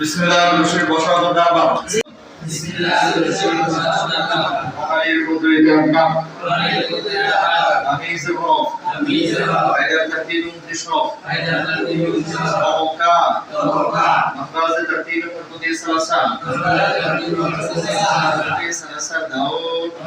বিসমিল্লাহ রশিদ বসা দাবা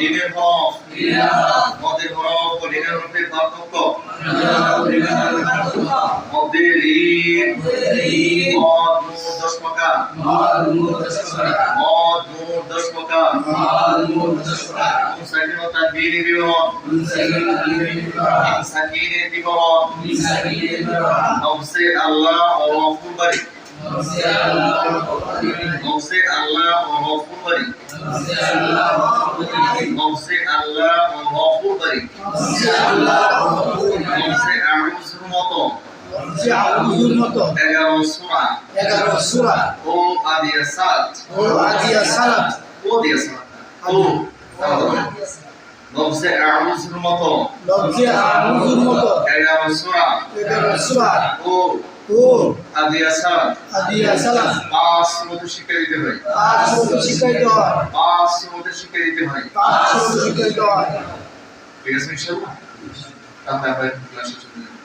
লিনের ভাব মদের ভাব লিনের রূপে পার্থক্য। মদের লিন মদ নূর দশ প্রকার। মদ নূর দশ প্রকার। ও আল্লাহ ও নফসে আল্লাহ গফুর বাড়ি নফসে আল্লাহ গফুর বাড়ি নফসে আরুজের মতো। মতো এগারো সূরা। এগারো সুরা ও আদিয়া সাত ও আদিয়া সালাত। ও দিয়া সাত ও মতো মতো সূরা। সুরা। ও ও আদিয়া আদিয়া পাঁচ মতো শিক্ষা দিতে হয়। পাঁচ শিখাইতে হয়। পাঁচ মতো শিক্ষা দিতে হয়। পাঁচ হয়। ঠিক আছে ইনশাআল্লাহ। তাহলে আমরা ক্লাসে চলে যাব।